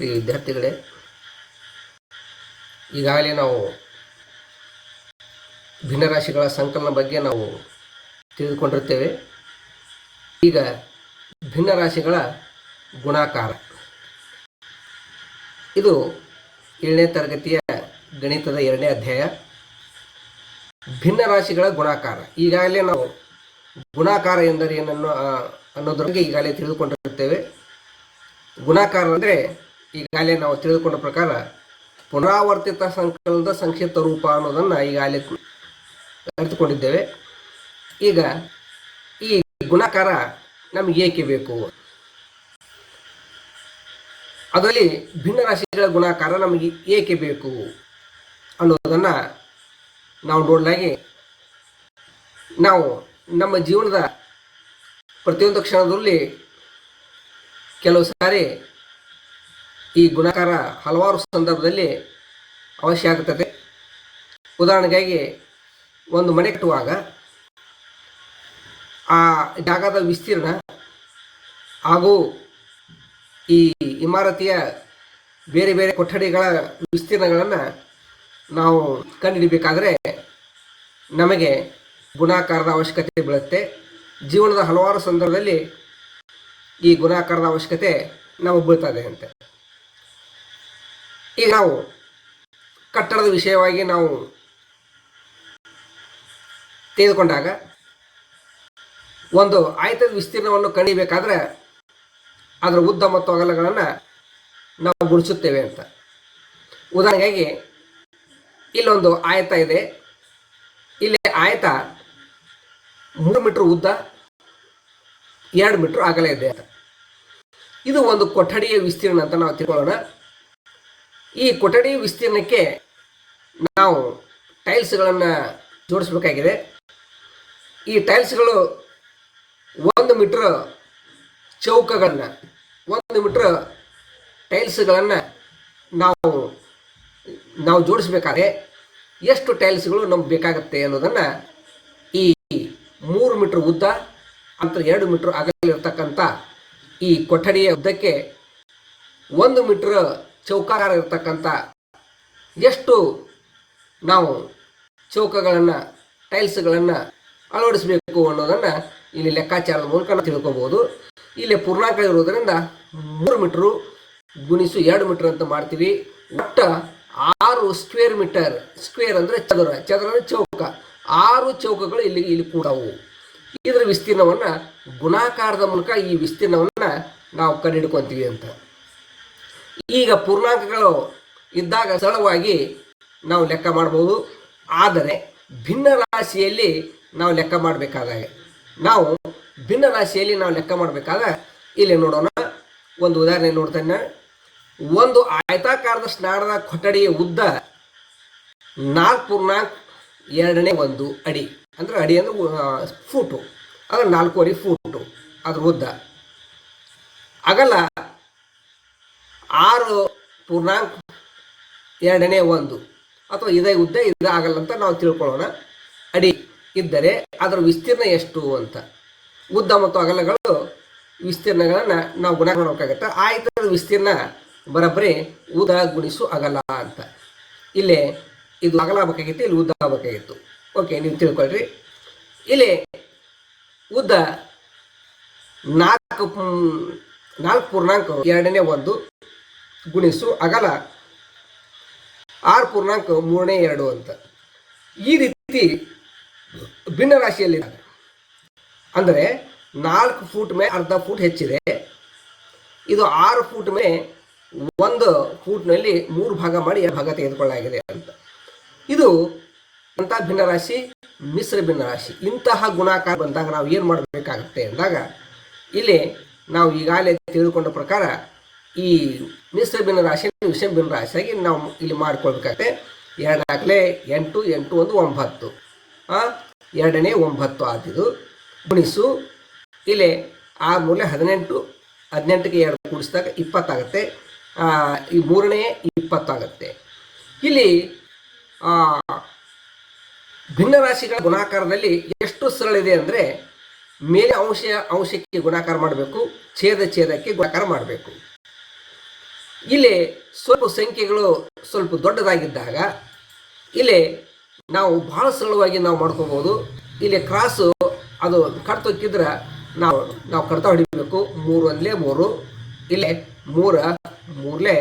ಪ್ರಿಯ ವಿದ್ಯಾರ್ಥಿಗಳೇ ಈಗಾಗಲೇ ನಾವು ಭಿನ್ನರಾಶಿಗಳ ಸಂಕಲನ ಬಗ್ಗೆ ನಾವು ತಿಳಿದುಕೊಂಡಿರ್ತೇವೆ ಈಗ ಭಿನ್ನರಾಶಿಗಳ ಗುಣಾಕಾರ. ಇದು ಏಳನೇ ತರಗತಿಯ ಗಣಿತದ ಎರಡನೇ ಅಧ್ಯಾಯ. ಭಿನ್ನರಾಶಿಗಳ ಗುಣಾಕಾರ. ಈಗಾಗಲೇ ನಾವು ಗುಣಾಕಾರ ಎಂದರೆ ಏನನ್ನು ಆ, ಅನ್ನೋದ್ರ ಬಗ್ಗೆ ಈಗಾಗಲೇ ತಿಳಿದುಕೊಂಡಿರುತ್ತೇವೆ. ಗುಣಾಕಾರ ಅಂದರೆ ಈಗಾಗಲೇ ನಾವು ತಿಳಿದುಕೊಂಡ ಪ್ರಕಾರ ಪುನರಾವರ್ತಿತ ಸಂಕಲನದ ಸಂಕ್ಷಿಪ್ತ ರೂಪ ಅನ್ನೋದನ್ನು ಈಗಾಗಲೇ ಅರಿತುಕೊಂಡಿದ್ದೇವೆ. ಈಗ ಈ ಗುಣಾಕಾರ ನಮಗೆ ಏಕೆ ಬೇಕು? ಅದರಲ್ಲಿ ಭಿನ್ನ ರಾಶಿಗಳ ಗುಣಾಕಾರ ನಮಗೆ ಏಕೆ ಬೇಕು ಅನ್ನೋದನ್ನು ನಾವು ನೋಡಲಾಗಿ ನಾವು ನಮ್ಮ ಜೀವನದ ಪ್ರತಿಯೊಂದು ಕ್ಷಣದಲ್ಲಿ ಕೆಲವು ಸಾರಿ ಈ ಗುಣಾಕಾರ ಹಲವಾರು ಸಂದರ್ಭದಲ್ಲಿ ಅವಶ್ಯ ಆಗುತ್ತದೆ. ಉದಾಹರಣೆಗಾಗಿ, ಒಂದು ಮನೆ ಕಟ್ಟುವಾಗ ಆ ಜಾಗದ ವಿಸ್ತೀರ್ಣ ಹಾಗೂ ಈ ಇಮಾರತಿಯ ಬೇರೆ ಬೇರೆ ಕೊಠಡಿಗಳ ವಿಸ್ತೀರ್ಣಗಳನ್ನು ನಾವು ಕಂಡುಹಿಡಿಬೇಕಾದ್ರೆ ನಮಗೆ ಗುಣಾಕಾರದ ಅವಶ್ಯಕತೆ ಬೀಳುತ್ತೆ. ಜೀವನದ ಹಲವಾರು ಸಂದರ್ಭದಲ್ಲಿ ಈ ಗುಣಾಕಾರದ ಅವಶ್ಯಕತೆ ನಮಗೆ ಬೀಳ್ತದೆ ಅಂತೆ. ಈಗ ನಾವು ಕಟ್ಟಡದ ವಿಷಯವಾಗಿ ನಾವು ತೆಗೆದುಕೊಂಡಾಗ ಒಂದು ಆಯತದ ವಿಸ್ತೀರ್ಣವನ್ನು ಕಣಿಬೇಕಾದ್ರೆ ಅದರ ಉದ್ದ ಮತ್ತು ಅಗಲಗಳನ್ನು ನಾವು ಗುಣಿಸುತ್ತೇವೆ ಅಂತ. ಉದಾಹರಣೆಗಾಗಿ, ಇಲ್ಲೊಂದು ಆಯತ ಇದೆ. ಇಲ್ಲಿ ಆಯತ ಮೂರು ಮೀಟ್ರ್ ಉದ್ದ, ಎರಡು ಮೀಟ್ರ್ ಅಗಲ ಇದೆ ಅಂತ. ಇದು ಒಂದು ಕೊಠಡಿಯ ವಿಸ್ತೀರ್ಣ ಅಂತ ನಾವು ತಿಳ್ಕೊಳ್ಳೋಣ. ಈ ಕೊಠಡಿ ವಿಸ್ತೀರ್ಣಕ್ಕೆ ನಾವು ಟೈಲ್ಸ್ಗಳನ್ನು ಜೋಡಿಸ್ಬೇಕಾಗಿದೆ. ಈ ಟೈಲ್ಸ್ಗಳು ಒಂದು ಮೀಟ್ರ್ ಚೌಕಗಳನ್ನು, ಒಂದು ಮೀಟ್ರ್ ಟೈಲ್ಸ್ಗಳನ್ನು ನಾವು ನಾವು ಜೋಡಿಸ್ಬೇಕಾದ್ರೆ ಎಷ್ಟು ಟೈಲ್ಸ್ಗಳು ನಮ್ಗೆ ಬೇಕಾಗುತ್ತೆ ಅನ್ನೋದನ್ನು ಈ ಮೂರು ಮೀಟ್ರ್ ಉದ್ದ ಅಂತ ಎರಡು ಮೀಟ್ರ್ ಅಗಲಿರ್ತಕ್ಕಂಥ ಈ ಕೊಠಡಿಯ ಉದ್ದಕ್ಕೆ ಒಂದು ಮೀಟ್ರ್ ಚೌಕಾಕಾರ ಇರತಕ್ಕಂಥ ಎಷ್ಟು ನಾವು ಚೌಕಗಳನ್ನು, ಟೈಲ್ಸ್ಗಳನ್ನು ಅಳವಡಿಸಬೇಕು ಅನ್ನೋದನ್ನು ಇಲ್ಲಿ ಲೆಕ್ಕಾಚಾರದ ಮೂಲಕ ತಿಳ್ಕೊಬೋದು. ಇಲ್ಲಿ ಪೂರ್ಣಾಂಕ ಇರೋದರಿಂದ ಮೂರು ಮೀಟ್ರು ಗುಣಿಸು ಎರಡು ಮೀಟ್ರ್ ಅಂತ ಮಾಡ್ತೀವಿ. ಒಟ್ಟು ಆರು ಸ್ಕ್ವೇರ್ ಮೀಟರ್, ಸ್ಕ್ವೇರ್ ಅಂದರೆ ಚದರ ಚದರ ಅಂದರೆ ಚೌಕ. ಆರು ಚೌಕಗಳು ಇಲ್ಲಿ ಇಲ್ಲಿ ಕೂಡವು ಇದರ ವಿಸ್ತೀರ್ಣವನ್ನು ಗುಣಾಕಾರದ ಮೂಲಕ ಈ ವಿಸ್ತೀರ್ಣವನ್ನು ನಾವು ಕಂಡುಹಿಡ್ಕೊತೀವಿ ಅಂತ. ಈಗ ಪೂರ್ಣಾಂಕಗಳು ಇದ್ದಾಗ ಸರಳವಾಗಿ ನಾವು ಲೆಕ್ಕ ಮಾಡ್ಬೋದು ಆದರೆ ಭಿನ್ನ ರಾಶಿಯಲ್ಲಿ ನಾವು ಲೆಕ್ಕ ಮಾಡಬೇಕಾದಾಗ, ನಾವು ಭಿನ್ನ ರಾಶಿಯಲ್ಲಿ ನಾವು ಲೆಕ್ಕ ಮಾಡಬೇಕಾದ ಇಲ್ಲಿ ನೋಡೋಣ. ಒಂದು ಉದಾಹರಣೆ ನೋಡ್ತೇನೆ ಒಂದು ಆಯತಾಕಾರದ ಸ್ನಾನದ ಕೊಠಡಿಯ ಉದ್ದ ನಾಲ್ಕು ಪೂರ್ಣಾಂಕ ಎರಡನೇ ಒಂದು ಅಡಿ. ಅಂದ್ರೆ ಅಡಿ ಅಂದ್ರೆ ಫೂಟು. ಫೂಟು ನಾಲ್ಕು ಅಡಿ ಫೂಟು ಅದ್ರ ಉದ್ದ. ಅಗಲ ಆರು ಪೂರ್ಣಾಂಕ ಎರಡನೇ ಒಂದು. ಅಥವಾ ಇದೇ ಉದ್ದ, ಇದು ಆಗಲ್ಲ ಅಂತ ನಾವು ತಿಳ್ಕೊಳ್ಳೋಣ. ಅಡಿ ಇದ್ದರೆ ಅದರ ವಿಸ್ತೀರ್ಣ ಎಷ್ಟು ಅಂತ. ಉದ್ದ ಮತ್ತು ಅಗಲಗಳು ವಿಸ್ತೀರ್ಣಗಳನ್ನು ನಾವು ಗುಣ ಮಾಡಬೇಕಾಗತ್ತೆ. ಆಯ್ತದ ವಿಸ್ತೀರ್ಣ ಬರೋಬ್ಬರಿ ಉದ್ದ ಗುಣಿಸು ಅಗಲ ಅಂತ. ಇಲ್ಲಿ ಇದು ಅಗಲ ಆಗಬೇಕಾಗಿತ್ತು, ಇಲ್ಲಿ ಉದ್ದ ಆಗಬೇಕಾಗಿತ್ತು. ಓಕೆ, ನೀವು ತಿಳ್ಕೊಳ್ರಿ. ಇಲ್ಲಿ ಉದ್ದ ನಾಲ್ಕು ನಾಲ್ಕು ಪೂರ್ಣಾಂಕ ಎರಡನೇ ಒಂದು. ಗುಣಿಸು ಅಗಲ. ಆರು ಪೂರ್ಣಾಂಕ ಮೂರನೇ ಎರಡು ಅಂತ. ಈ ರೀತಿ ಭಿನ್ನ ರಾಶಿಯಲ್ಲಿ ಅಂದರೆ ನಾಲ್ಕು ಫೂಟ್ ಮೇಲೆ ಅರ್ಧ ಫೂಟ್ ಹೆಚ್ಚಿದೆ. ಇದು ಆರು ಫೂಟ್ ಮೇಲೆ ಒಂದು ಫೂಟ್ನಲ್ಲಿ ಮೂರು ಭಾಗ ಮಾಡಿ ಎರಡು ಭಾಗ ತೆಗೆದುಕೊಳ್ಳಲಾಗಿದೆ ಅಂತ. ಇದು ಅಂಥ ಭಿನ್ನರಾಶಿ ಮಿಶ್ರ ಭಿನ್ನ ರಾಶಿ. ಇಂತಹ ಗುಣಾಕಾರ ಬಂದಾಗ ನಾವು ಏನು ಮಾಡಬೇಕಾಗುತ್ತೆ ಅಂದಾಗ, ಇಲ್ಲಿ ನಾವು ಈಗಾಗಲೇ ತಿಳಿದುಕೊಂಡ ಪ್ರಕಾರ ಈ ಮಿಶ್ರ ಭಿನ್ನರಾಶಿ ವಿಷಮ ಭಿನ್ನರಾಶಿಯಾಗಿ ನಾವು ಇಲ್ಲಿ ಮಾಡ್ಕೊಳ್ಬೇಕಾಗತ್ತೆ. ಎರಡು ಎಂಟು ಎಂಟು ಒಂದು ಒಂಬತ್ತು. ಎರಡನೇ ಒಂಬತ್ತು ಆದಿದು ಗುಣಿಸು, ಇಲ್ಲಿ ಆರು ಮೂಲೆ ಹದಿನೆಂಟು, ಹದಿನೆಂಟಕ್ಕೆ ಎರಡು ಕೂಡಿಸಿದಾಗ ಇಪ್ಪತ್ತಾಗತ್ತೆ. ಈ ಮೂರನೇ ಇಪ್ಪತ್ತಾಗತ್ತೆ. ಇಲ್ಲಿ ಭಿನ್ನ ರಾಶಿಗಳ ಗುಣಾಕಾರದಲ್ಲಿ ಎಷ್ಟು ಸರಳ ಇದೆ ಅಂದರೆ ಮೇಲೆ ಅಂಶ, ಅಂಶಕ್ಕೆ ಗುಣಾಕಾರ ಮಾಡಬೇಕು, ಛೇದ, ಛೇದಕ್ಕೆ ಗುಣಾಕಾರ ಮಾಡಬೇಕು. ಇಲ್ಲಿ ಸ್ವಲ್ಪ ಸಂಖ್ಯೆಗಳು ಸ್ವಲ್ಪ ದೊಡ್ಡದಾಗಿದ್ದಾಗ ಇಲ್ಲಿ ನಾವು ಬಹಳ ಸರಳವಾಗಿ ನಾವು ಮಾಡ್ಕೋಬೋದು. ಇಲ್ಲಿ ಕ್ರಾಸು ಅದು ಕಡ್ತೊಕ್ಕಿದ್ರೆ ನಾವು ನಾವು ಕಡ್ತ ಹೊಡಿಬೇಕು. ಮೂರು ಒಂದಲೇ ಮೂರು, ಇಲ್ಲೇ ಮೂರ, ಮೂರಲೇ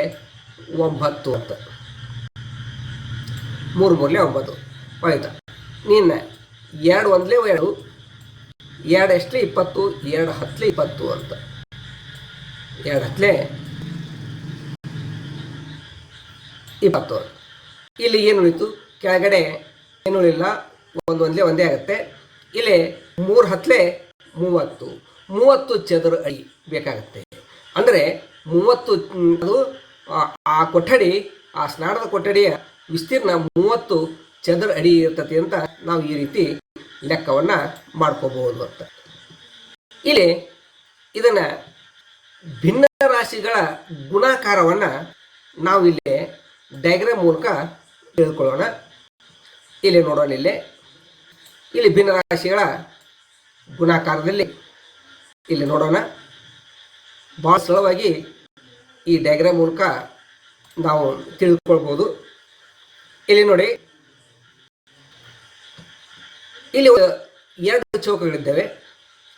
ಒಂಬತ್ತು ಅಂತ. ಮೂರು, ಮೂರಲೇ ಒಂಬತ್ತು. ಆಯ್ತಾ? ನೀನು ಎರಡು ಒಂದಲೇ ಎರಡು ಎರಡು ಎಷ್ಟಲೇ ಇಪ್ಪತ್ತು, ಎರಡು ಹತ್ತಲೇ ಇಪ್ಪತ್ತು ಅಂತ. ಎರಡು ಹತ್ತಲೇ ಇಪ್ಪತ್ತು ಇಲ್ಲಿ ಏನು ಉಳಿತು? ಕೆಳಗಡೆ ಏನು ಉಳಿಲ್ಲ? ಒಂದು ಒಂದೇ ಒಂದೇ ಆಗುತ್ತೆ. ಇಲ್ಲಿ ಮೂರು ಹತ್ತಲೆ ಮೂವತ್ತು. ಮೂವತ್ತು ಚದರ ಅಡಿ ಬೇಕಾಗುತ್ತೆ. ಅಂದರೆ ಮೂವತ್ತು, ಅದು ಆ- ಕೊಠಡಿ, ಆ ಸ್ನಾನದ ಕೊಠಡಿಯ ವಿಸ್ತೀರ್ಣ ಮೂವತ್ತು ಚದರ ಅಡಿ ಇರ್ತತಿ ಅಂತ ನಾವು ಈ ರೀತಿ ಲೆಕ್ಕವನ್ನು ಮಾಡ್ಕೋಬಹುದು ಅಂತ. ಇಲ್ಲಿ ಇದನ್ನು ಭಿನ್ನ ರಾಶಿಗಳ ಗುಣಾಕಾರವನ್ನು ನಾವು ಇಲ್ಲಿ ಡಯಾಗ್ರಾಮ್ ಮೂಲಕ ತಿಳ್ಕೊಳ್ಳೋಣ. ಇಲ್ಲಿ ನೋಡೋಣ ಇಲ್ಲಿ. ಇಲ್ಲಿ ಭಿನ್ನರಾಶಿಗಳ ಗುಣಾಕಾರದಲ್ಲಿ ಇಲ್ಲಿ ನೋಡೋಣ. ಭಾಳ ಸುಲಭವಾಗಿ ಈ ಡಯಾಗ್ರಾಮ್ ಮೂಲಕ ನಾವು ತಿಳಿದುಕೊಳ್ಬೋದು ಇಲ್ಲಿ ನೋಡಿ. ಇಲ್ಲಿ ಎರಡು ಚೌಕಗಳಿದ್ದಾವೆ.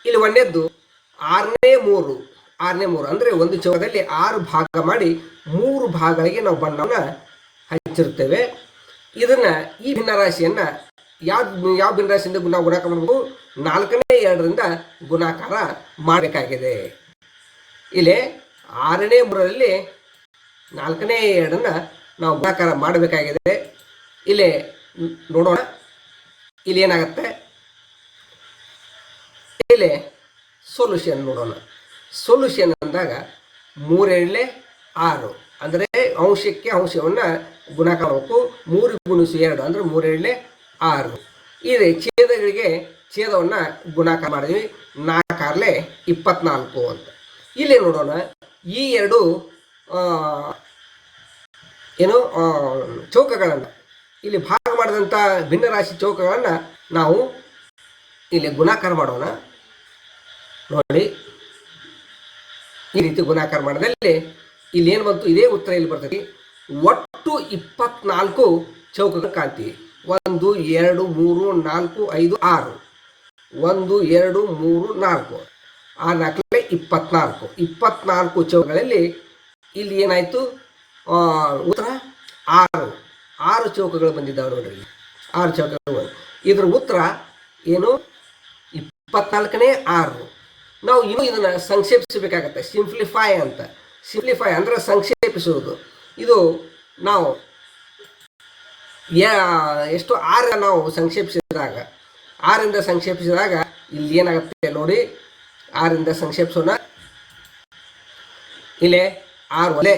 ಇಲ್ಲಿ ಒಂದೇದ್ದು ಆರನೇ ಮೂರು. ಆರನೇ ಮೂರು. ಅಂದರೆ ಒಂದು ಚೌಕದಲ್ಲಿ ಆರು ಭಾಗ ಮಾಡಿ ಮೂರು ಭಾಗಗಳಿಗೆ ನಾವು ಬಣ್ಣವನ್ನು ಹಚ್ಚಿರ್ತೇವೆ ಇದನ್ನ ಈ ಭಿನ್ನರಾಶಿಯನ್ನ ಯಾವ ಯಾವ ಭಿನ್ನರಾಶಿಯಿಂದ ನಾವು ಗುಣಾಕಾರ ಮಾಡಬೇಕು? ನಾಲ್ಕನೇ ಎರಡರಿಂದ ಗುಣಾಕಾರ ಮಾಡಬೇಕಾಗಿದೆ. ಇಲ್ಲಿ ಆರನೇ ಮೂರರಲ್ಲಿ ನಾಲ್ಕನೇ ಎರಡನ್ನ ನಾವು ಗುಣಾಕಾರ ಮಾಡಬೇಕಾಗಿದೆ. ಇಲ್ಲಿ ನೋಡೋಣ. ಇಲ್ಲಿ ಏನಾಗುತ್ತೆ? ಇಲ್ಲಿ ಸೊಲ್ಯೂಷನ್ ನೋಡೋಣ. ಸೊಲ್ಯೂಷನ್ ಅಂದಾಗ ಮೂರೇಳಲೆ ಆರು. ಅಂದರೆ ಅಂಶಕ್ಕೆ ಅಂಶವನ್ನು ಗುಣಾಕಾರ ಮಾಡಬೇಕು. ಮೂರು ಗುಣಿಸು ಎರಡು ಅಂದರೆ ಮೂರೇಳಲೆ ಆರು. ಇದೆ, ಛೇದಗಳಿಗೆ ಛೇದವನ್ನು ಗುಣಾಕಾರ ಮಾಡಿದ್ವಿ. ನಾಲ್ಕಾರ್ಲೆ ಇಪ್ಪತ್ನಾಲ್ಕು ಅಂತ. ಇಲ್ಲಿ ನೋಡೋಣ, ಈ ಎರಡು ಏನು ಚೌಕಗಳನ್ನು. ಇಲ್ಲಿ ಭಾಗ ಮಾಡಿದಂಥ ಭಿನ್ನರಾಶಿ ಚೌಕಗಳನ್ನು ನಾವು ಇಲ್ಲಿ ಗುಣಾಕಾರ ಮಾಡೋಣ. ನೋಡಿ. ಈ ರೀತಿ ಗುಣಾಕಾರ ಮಾಡಿದಲ್ಲಿ ಇಲ್ಲಿ ಏನು ಬಂತು? ಇದೇ ಉತ್ತರ ಇಲ್ಲಿ ಬರ್ತೈತಿ. ಒಟ್ಟು ಇಪ್ಪತ್ನಾಲ್ಕು ಚೌಕಗಳು ಕಾಣ್ತೀವಿ. ಒಂದು, ಎರಡು, ಮೂರು, ನಾಲ್ಕು, ಐದು, ಆರು. ಒಂದು, ಎರಡು, ಮೂರು, ನಾಲ್ಕು. ಆ ನಾಲ್ಕಲೆ ಇಪ್ಪತ್ನಾಲ್ಕು. ಇಪ್ಪತ್ನಾಲ್ಕು ಚೌಕಗಳಲ್ಲಿ ಇಲ್ಲಿ ಏನಾಯಿತು? ಉತ್ತರ ಆರು. ಆರು ಚೌಕಗಳು ಬಂದಿದ್ದಾವೆ ನೋಡ್ರಿ. ಆರು ಚೌಕಗಳು ಇದ್ರ ಉತ್ತರ ಏನು? ಇಪ್ಪತ್ನಾಲ್ಕನೇ ಆರು. ನಾವು ಇನ್ನೂ ಇದನ್ನು ಸಂಕ್ಷೇಪಿಸಬೇಕಾಗತ್ತೆ. ಸಿಂಪ್ಲಿಫೈ ಅಂತ. ಸಿಂಪ್ಲಿಫೈ ಅಂದರೆ ಸಂಕ್ಷೇಪಿಸುವುದು. ಇದು ನಾವು ಎಷ್ಟು ಆರ ನಾವು ಸಂಕ್ಷೇಪಿಸಿದಾಗ, ಆರಿಂದ ಸಂಕ್ಷೇಪಿಸಿದಾಗ ಇಲ್ಲಿ ಏನಾಗುತ್ತೆ ನೋಡಿ. ಆರಿಂದ ಸಂಕ್ಷೇಪಿಸೋಣ. ಇಲ್ಲೇ ಆರು ಒಲೆ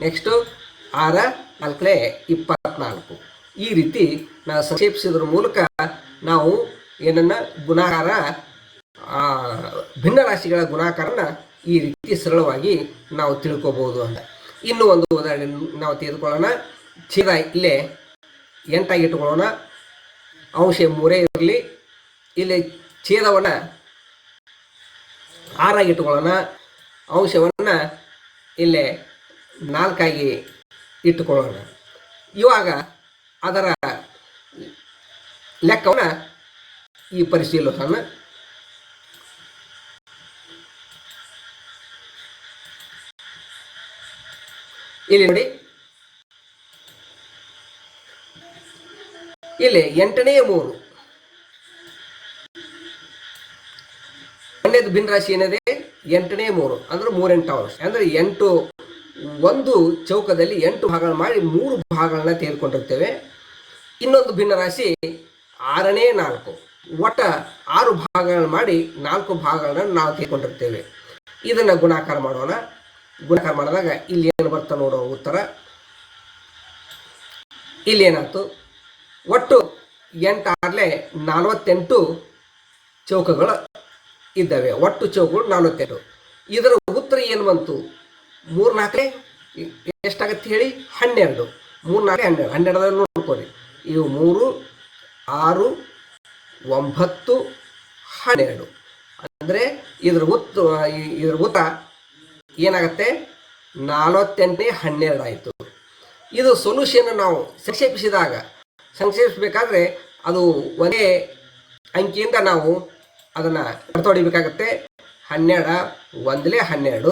ನೆಕ್ಸ್ಟು ಆರ ನಾಲ್ಕಲೆ ಇಪ್ಪತ್ನಾಲ್ಕು. ಈ ರೀತಿ ನಾವು ಸಂಕ್ಷೇಪಿಸೋದ್ರ ಮೂಲಕ ನಾವು ಏನನ್ನ ಗುಣಾಕಾರ ಭಿನ್ನ ರಾಶಿಗಳ ಗುಣಾಕಾರನ ಈ ರೀತಿ ಸರಳವಾಗಿ ನಾವು ತಿಳ್ಕೋಬಹುದು ಅಂತ. ಇನ್ನು ಒಂದು ಉದಾಹರಣೆ ನಾವು ತೆಗೆದುಕೊಳ್ಳೋಣ. ಛೇದ ಇಲ್ಲೇ ಎಂಟಾಗಿ ಇಟ್ಕೊಳ್ಳೋಣ ಅಂಶ ಮೂರೇ ಇರಲಿ. ಇಲ್ಲಿ ಛೇದವನ್ನು ಆರಾಗಿ ಇಟ್ಕೊಳ್ಳೋಣ ಅಂಶವನ್ನು ಇಲ್ಲೇ ನಾಲ್ಕಾಗಿ ಇಟ್ಟುಕೊಳ್ಳೋಣ. ಇವಾಗ ಅದರ ಲೆಕ್ಕವನ್ನು ಈ ಪರಿಶೀಲಿಸೋಣ. ಇಲ್ಲಿ ನೋಡಿ. ಇಲ್ಲಿ ಎಂಟನೇ ಮೂರು. ಒಂದೇದು ಭಿನ್ನರಾಶಿ ಏನಿದೆ? ಎಂಟನೇ ಮೂರು. ಅಂದ್ರೆ ಮೂರೆಂಟು ಅವರ್ಸ್ ಅಂದ್ರೆ ಎಂಟು, ಒಂದು ಚೌಕದಲ್ಲಿ ಎಂಟು ಭಾಗಗಳನ್ನು ಮಾಡಿ ಮೂರು ಭಾಗಗಳನ್ನ ತೆಗೆದುಕೊಂಡಿರ್ತೇವೆ. ಇನ್ನೊಂದು ಭಿನ್ನ ರಾಶಿ ಆರನೇ ನಾಲ್ಕು. ಒಟ್ಟ ಆರು ಭಾಗಗಳನ್ನು ಮಾಡಿ ನಾಲ್ಕು ಭಾಗಗಳನ್ನ ನಾವು ತೆಗೆದುಕೊಂಡಿರ್ತೇವೆ. ಇದನ್ನು ಗುಣಾಕಾರ ಮಾಡೋಣ. ಗುಣಾಕಾರ ಮಾಡಿದಾಗ ಇಲ್ಲಿ ಏನು ಬರ್ತಾ ನೋಡೋ ಉತ್ತರ. ಇಲ್ಲಿ ಏನಾಯ್ತು? ಒಟ್ಟು ಎಂಟಾರ್ಲೆ ನಲವತ್ತೆಂಟು ಚೌಕಗಳು ಇದ್ದಾವೆ. ಒಟ್ಟು ಚೌಕಗಳು ನಲವತ್ತೆಂಟು. ಇದರ ಉತ್ತರ ಏನು ಬಂತು? ಮೂರು ನಾಲ್ಕೇ ಎಷ್ಟಾಗತ್ತೆ ಹೇಳಿ? ಹನ್ನೆರಡು. ಮೂರು ನಾಲ್ಕು ಹನ್ನೆರಡು. ಹನ್ನೆರಡರಲ್ಲಿ ನೋಡ್ಕೊಳ್ಳಿ ಇವು ಮೂರು, ಆರು, ಒಂಬತ್ತು, ಹನ್ನೆರಡು. ಅಂದರೆ ಇದ್ರ ಉತ್ತ ಇದ್ರ ಉತ್ತರ ಏನಾಗತ್ತೆ? ನಲವತ್ತೆಂಟನೇ ಹನ್ನೆರಡಾಯಿತು. ಇದು ಸೊಲ್ಯೂಷನ್ ನಾವು ಸಂಕ್ಷೇಪಿಸಿದಾಗ, ಸಂಕ್ಷೇಪಿಸಬೇಕಾದ್ರೆ ಅದು ಒಂದೇ ಅಂಕಿಯಿಂದ ನಾವು ಅದನ್ನು ಅರ್ಥ ಹೊಡಿಬೇಕಾಗತ್ತೆ ಹನ್ನೆರಡ ಒಂದಲೇ ಹನ್ನೆರಡು,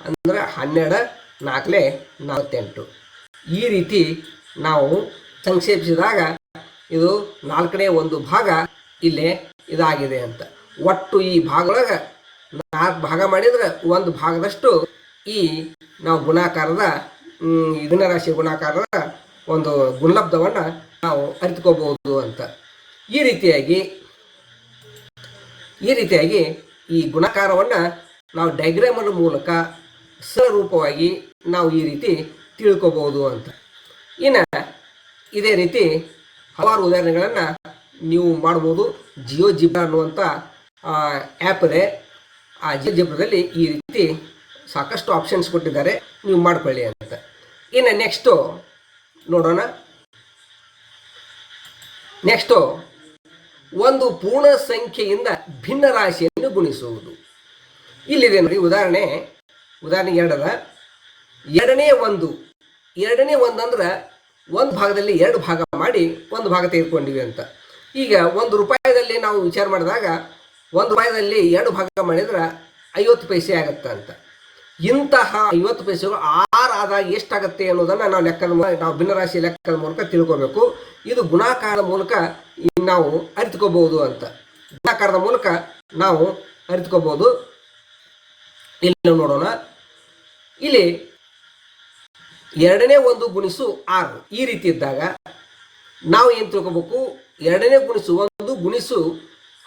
ಅಂದರೆ ಹನ್ನೆರಡು ನಾಲ್ಕಲೇ ನಲವತ್ತೆಂಟು. ಈ ರೀತಿ ನಾವು ಸಂಕ್ಷೇಪಿಸಿದಾಗ ಇದು ನಾಲ್ಕನೇ ಒಂದು ಭಾಗ ಇಲ್ಲೇ ಇದಾಗಿದೆ ಅಂತ. ಒಟ್ಟು ಈ ಭಾಗದೊಳಗೆ ನಾಲ್ಕು ಭಾಗ ಮಾಡಿದ್ರೆ ಒಂದು ಭಾಗದಷ್ಟು ಈ ನಾವು ಗುಣಾಕಾರದ ಇದನ್ನ ರಾಶಿ ಗುಣಾಕಾರದ ಒಂದು ಗುಣಲಬ್ಧವನ್ನು ನಾವು ಅರಿತುಕೋಬಹುದು ಅಂತ. ಈ ರೀತಿಯಾಗಿ ಈ ರೀತಿಯಾಗಿ ಈ ಗುಣಾಕಾರವನ್ನು ನಾವು ಡೈಗ್ರಾಮರ ಮೂಲಕ ಸರೂಪವಾಗಿ ನಾವು ಈ ರೀತಿ ತಿಳ್ಕೋಬಹುದು ಅಂತ. ಇನ್ನು ಇದೇ ರೀತಿ ಹಲವಾರು ಉದಾಹರಣೆಗಳನ್ನು ನೀವು ಮಾಡ್ಬೋದು. ಜಿಯೋ ಜಿಬ್ರಾ ಅನ್ನುವಂಥ ಆ್ಯಪ್ ಇದೆ. ಆ ಜಿಬ್ರಾದಲ್ಲಿ ಈ ರೀತಿ ಸಾಕಷ್ಟು ಆಪ್ಷನ್ಸ್ ಕೊಟ್ಟಿದ್ದಾರೆ. ನೀವು ಮಾಡ್ಕೊಳ್ಳಿ ಅಂತ. ಇನ್ನು ನೆಕ್ಸ್ಟು ನೋಡೋಣ. ನೆಕ್ಸ್ಟು ಒಂದು ಪೂರ್ಣ ಸಂಖ್ಯೆಯಿಂದ ಭಿನ್ನ ರಾಶಿಯನ್ನು ಗುಣಿಸುವುದು. ಇಲ್ಲಿದೆ ನೋಡಿ ಉದಾಹರಣೆ. ಉದಾಹರಣೆ ಎರಡರ ಎರಡನೇ ಒಂದು. ಎರಡನೇ ಒಂದು ಅಂದ್ರೆ ಒಂದು ಭಾಗದಲ್ಲಿ ಎರಡು ಭಾಗ ಮಾಡಿ ಒಂದು ಭಾಗ ತೆಗೆದುಕೊಂಡಿವಿ ಅಂತ. ಈಗ ಒಂದು ರೂಪಾಯಿದಲ್ಲಿ ನಾವು ವಿಚಾರ ಮಾಡಿದಾಗ ಒಂದು ರೂಪಾಯಿದಲ್ಲಿ ಎರಡು ಭಾಗ ಮಾಡಿದ್ರೆ ಐವತ್ತು ಪೈಸೆ ಆಗುತ್ತೆ ಅಂತ. ಇಂತಹ ಐವತ್ತು ಪೈಸೆಗಳು ಆರು ಆದಾಗ ಎಷ್ಟಾಗತ್ತೆ ಅನ್ನೋದನ್ನು ನಾವು ಲೆಕ್ಕದ ಮೂಲಕ ನಾವು ಭಿನ್ನರಾಶಿ ಲೆಕ್ಕದ ಮೂಲಕ ತಿಳ್ಕೊಬೇಕು. ಇದು ಗುಣಾಕಾರದ ಮೂಲಕ ನಾವು ಅರಿತುಕೋಬಹುದು ಅಂತ. ಗುಣಾಕಾರದ ಮೂಲಕ ನಾವು ಅರಿತುಕೋಬಹುದು. ಇಲ್ಲಿ ನೋಡೋಣ. ಇಲ್ಲಿ ಎರಡನೇ ಒಂದು ಗುಣಿಸು ಆರು. ಈ ರೀತಿ ಇದ್ದಾಗ ನಾವು ಏನು ತಿಳ್ಕೋಬೇಕು? ಎರಡನೇ ಗುಣಿಸು ಒಂದು ಗುಣಿಸು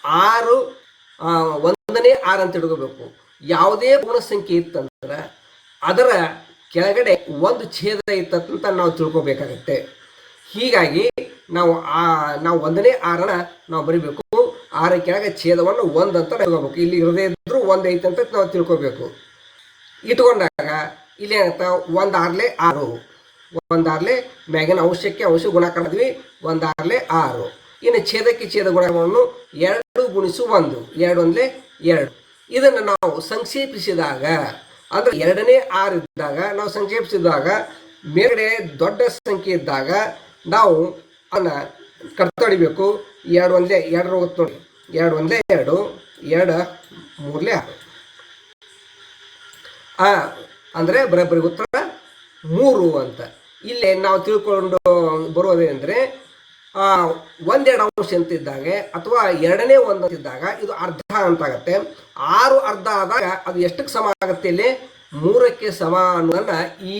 ಆರು ಒಂದನೇ ಆರ್ ಅಂತ ಹಿಡ್ಕೋಬೇಕು. ಯಾವುದೇ ಪೂರ್ಣ ಸಂಖ್ಯೆ ಇತ್ತಂದ್ರೆ ಅದರ ಕೆಳಗಡೆ ಒಂದು ಛೇದ ಇತ್ತಂತ ನಾವು ತಿಳ್ಕೊಬೇಕಾಗತ್ತೆ. ಹೀಗಾಗಿ ನಾವು ಆ, ನಾವು ಒಂದನೇ ಆರನ ನಾವು ಬರಿಬೇಕು. ಆರ ಕೆಳಗೆ ಛೇದವನ್ನು ಒಂದು ಅಂತ ಇಲ್ಲಿ ಇರದೇ ಇದ್ರೂ ಒಂದು ಐತೆ ಅಂತ ನಾವು ತಿಳ್ಕೊಬೇಕು. ಇಟ್ಕೊಂಡಾಗ ಇಲ್ಲಿ ಒಂದು ಆರ್ಲೆ ಆರು. ಒಂದಾರ್ಲೆ ಮ್ಯಾಗಿನ ಔಷಧಕ್ಕೆ ಅವಶ್ಯ ಗುಣ ಕಾಣಿದ್ವಿ ಒಂದಾರ್ಲೆ ಆರು. ಇನ್ನು ಛೇದಕ್ಕೆ ಛೇದ ಗುಣವನ್ನು ಎರಡು ಗುಣಿಸು ಒಂದು. ಎರಡು ಒಂದ್ಲೆ ಎರಡು. ಇದನ್ನು ನಾವು ಸಂಕ್ಷೇಪಿಸಿದಾಗ, ಅಂದ್ರೆ ಎರಡನೇ ಆರು ಇದ್ದಾಗ, ನಾವು ಸಂಕ್ಷೇಪಿಸಿದಾಗ, ಮೇಲ್ಗಡೆ ದೊಡ್ಡ ಸಂಖ್ಯೆ ಇದ್ದಾಗ ನಾವು ಅದನ್ನ ಕರ್ತಡಿಬೇಕು ಎರಡು ಒಂದೇ ಎರಡು ಹೋಗುತ್ತೆ ನೋಡಿ. ಎರಡು ಒಂದೇ ಎರಡು. ಎರಡು ಮೂರಲೇ ಆರು. ಆ, ಅಂದರೆ ಬರೋಬ್ಬರಿಗೆ ಉತ್ತರ ಮೂರು ಅಂತ. ಇಲ್ಲೇ ನಾವು ತಿಳ್ಕೊಂಡು ಬರೋದೇನೆಂದರೆ ಒಂದೆರಡು ಅಂಶ ಅಂತ ಇದ್ದಾಗೆ ಅಥವಾ ಎರಡನೇ ಒಂದು ಅಂತ ಇದ್ದಾಗ ಇದು ಅರ್ಧ ಅಂತ ಆಗತ್ತೆ ಆರು ಅರ್ಧ ಆದಾಗ ಅದು ಎಷ್ಟಕ್ಕೆ ಸಮ ಆಗುತ್ತೆ ಇಲ್ಲಿ? ಮೂರಕ್ಕೆ ಸಮ ಅನ್ನೋದನ್ನು ಈ